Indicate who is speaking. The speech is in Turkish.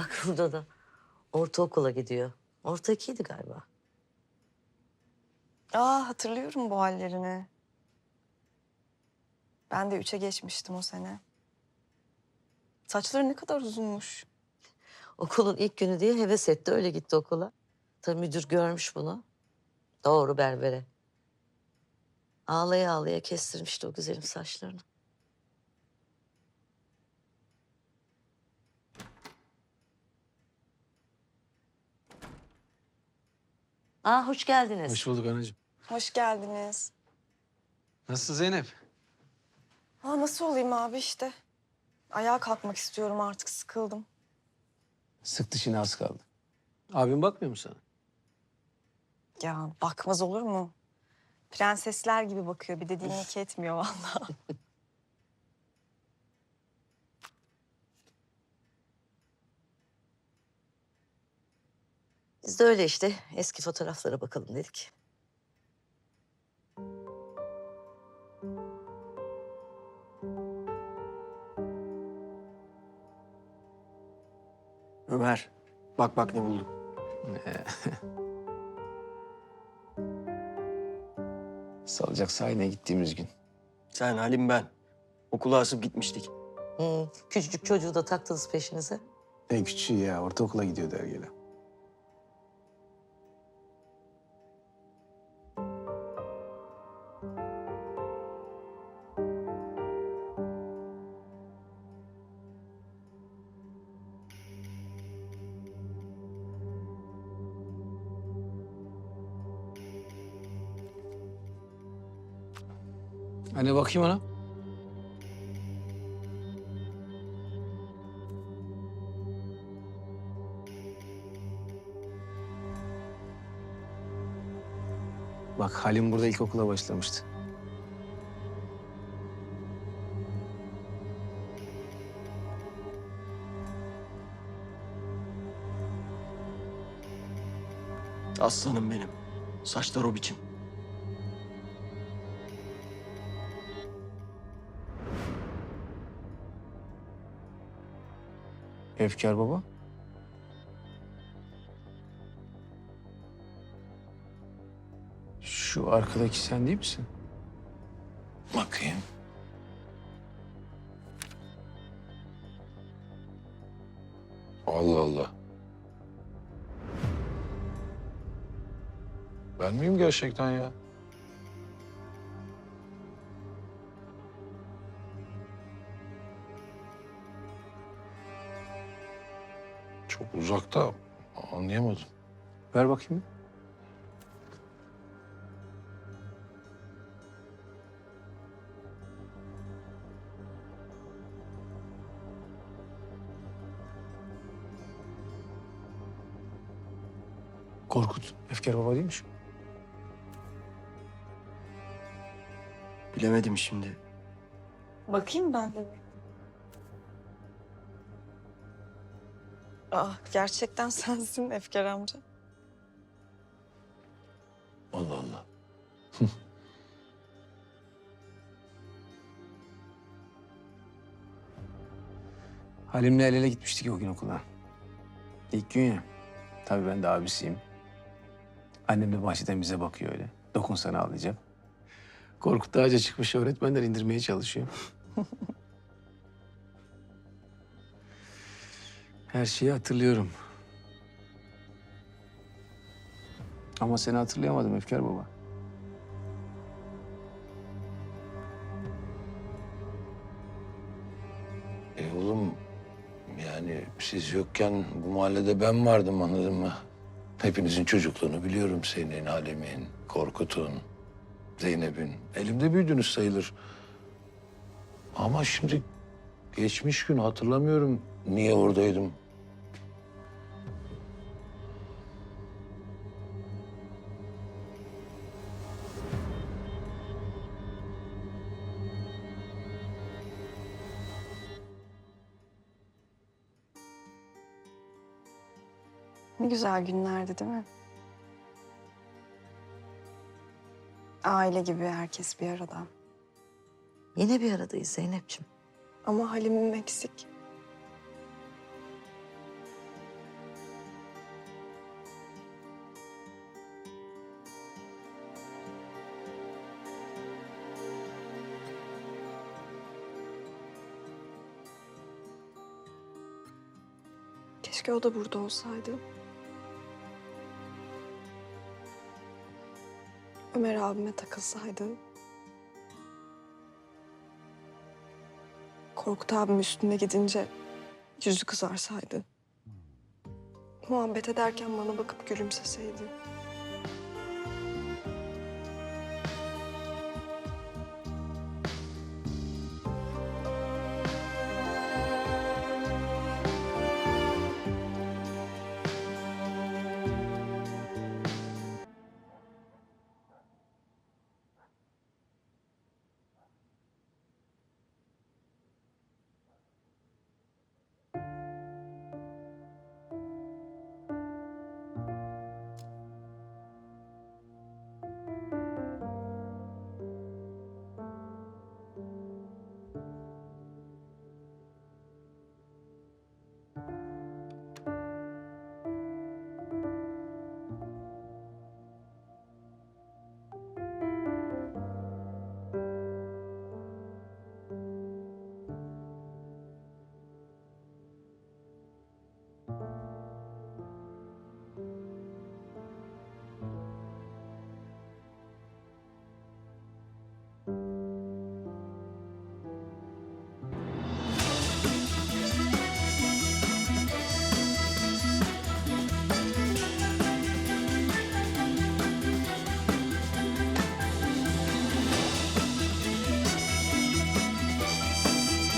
Speaker 1: Bak burada da ortaokula gidiyor. Orta ikiydi galiba.
Speaker 2: Aa hatırlıyorum bu hallerini. Ben de üçe geçmiştim o sene. Saçları ne kadar uzunmuş.
Speaker 1: Okulun ilk günü diye heves etti öyle gitti okula. Tabii müdür görmüş bunu. Doğru berbere. Ağlaya ağlaya kestirmişti o güzelim saçlarını. Aa hoş geldiniz.
Speaker 3: Hoş bulduk anacığım.
Speaker 2: Hoş geldiniz.
Speaker 3: Nasılsın Zeynep?
Speaker 2: Aa, nasıl olayım abi işte. Ayağa kalkmak istiyorum artık sıkıldım.
Speaker 3: Sık dişine az kaldı. Abim bakmıyor mu sana?
Speaker 2: Ya bakmaz olur mu? Prensesler gibi bakıyor bir dediğini iki etmiyor vallahi.
Speaker 1: Biz de öyle işte eski fotoğraflara bakalım dedik.
Speaker 4: Ömer, bak bak ne buldum.
Speaker 3: Salacak sahine gittiğimiz gün.
Speaker 4: Sen Halim ben. Okula asıp gitmiştik.
Speaker 1: Hı, küçücük çocuğu da taktınız peşinize.
Speaker 3: Ne küçüğü ya ortaokula gidiyor dergele. Anne bakayım ona. Bak Halim burada ilkokula başlamıştı.
Speaker 4: Aslanım benim. Saçlar o biçim.
Speaker 3: Efkar baba. Şu arkadaki sen değil misin?
Speaker 5: Bakayım. Allah Allah. Ben miyim gerçekten ya? Çok uzakta anlayamadım.
Speaker 3: Ver bakayım. Korkut, Efkar baba değilmiş.
Speaker 4: Bilemedim şimdi.
Speaker 2: Bakayım ben de. Aa, gerçekten sensin Efkar amca.
Speaker 5: Allah Allah.
Speaker 3: Halim'le el ele gitmiştik o gün okula. İlk gün ya. Tabii ben de abisiyim. Annem de bahçeden bize bakıyor öyle. Dokunsana ağlayacak. Korkut ağaca çıkmış öğretmenler indirmeye çalışıyor. Her şeyi hatırlıyorum. Ama seni hatırlayamadım Efkar baba.
Speaker 5: E oğlum yani siz yokken bu mahallede ben vardım anladın mı? Hepinizin çocukluğunu biliyorum senin, Halim'in, Korkut'un, Zeynep'in. Elimde büyüdünüz sayılır. Ama şimdi geçmiş gün hatırlamıyorum niye oradaydım.
Speaker 2: Ne güzel günlerdi değil mi? Aile gibi herkes bir arada.
Speaker 1: Yine bir aradayız Zeynep'ciğim.
Speaker 2: Ama Halim'im eksik. Keşke o da burada olsaydı. Ömer abime takılsaydı. Korkut abim üstüne gidince yüzü kızarsaydı. Muhabbet ederken bana bakıp gülümseseydi.